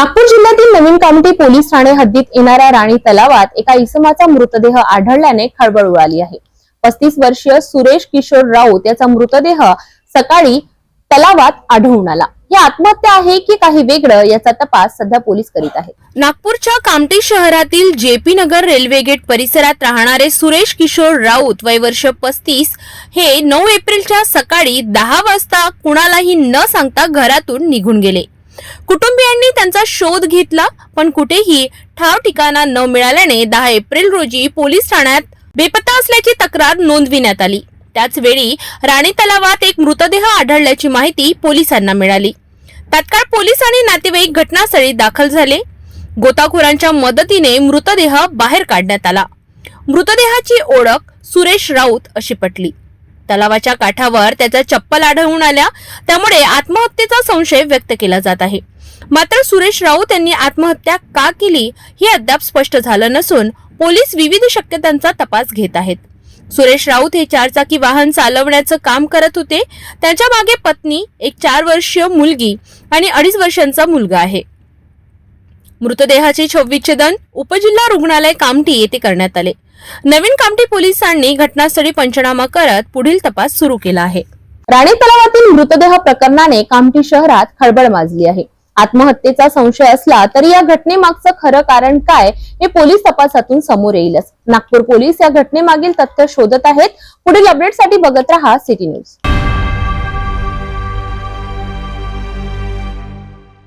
नागपूर जिल्ह्यातील नवीन कामठी पोलीस ठाणे हद्दीत येणाऱ्या राणी तलावात एका इसमाचा मृतदेह आढळल्याने खळबळ उडाली आहे. पस्तीस वर्षीय सुरेश किशोर राऊत याचा मृतदेह सकाळी तलावात आढळून आला. ही आत्महत्या आहे की काही वेगळं याचा तपास सध्या पोलीस करीत आहेत. नागपूरच्या कामठी शहरातील जेपी नगर रेल्वे गेट परिसरात राहणारे सुरेश किशोर राऊत वय वर्ष पस्तीस हे नऊ एप्रिलच्या सकाळी दहा वाजता कुणालाही न सांगता घरातून निघून गेले. कुटुंबियांनी त्यांचा शोध घेतला पण कुठेही ठाव ठिकाणा न मिळाल्याने दहा एप्रिल रोजी पोलीस ठाण्यात बेपत्ता असल्याची तक्रार नोंदविण्यात आली. त्याचवेळी राणे राणी तलावात एक मृतदेह आढळल्याची माहिती पोलिसांना मिळाली. तात्काळ पोलीस आणि नातेवाईक घटनास्थळी दाखल झाले. गोताखोरांच्या मदतीने मृतदेह बाहेर काढण्यात आला. मृतदेहाची ओळख सुरेश राऊत अशी पटली. तलावाच्या काठावर त्याचा चप्पल आढळून आल्या. त्यामुळे आत्महत्येचा संशय व्यक्त केला जात आहे. मात्र सुरेश राऊत यांनी आत्महत्या का केली हे अद्याप स्पष्ट झालं नसून पोलीस विविध शक्यतांचा तपास घेत आहेत. सुरेश राऊत हे चारचाकी वाहन चालवण्याचं काम करत होते. त्यांच्या मागे पत्नी एक चार वर्षीय मुलगी आणि अडीच वर्षांचा मुलगा आहे. मृतदेहाचे छव्वीच्छेदन उपजिल्हा रुग्णालय कामठी येथे करण्यात आले. नवीन कामठी पोलिसांनी घटनास्थळी पंचनामा करत पुढील तपास सुरू केला आहे. राणे तलावातील मृतदेह प्रकरणाने कामठी शहरात खळबळ माजली आहे. आत्महत्येचा संशय असला तरी या घटनेमागचं खरं कारण काय हे पोलीस तपासातून समोर येईलच. नागपूर पोलीस या घटनेमागील तथ्य शोधत आहेत. पुढील अपडेटसाठी बघत रहा सिटी न्यूज.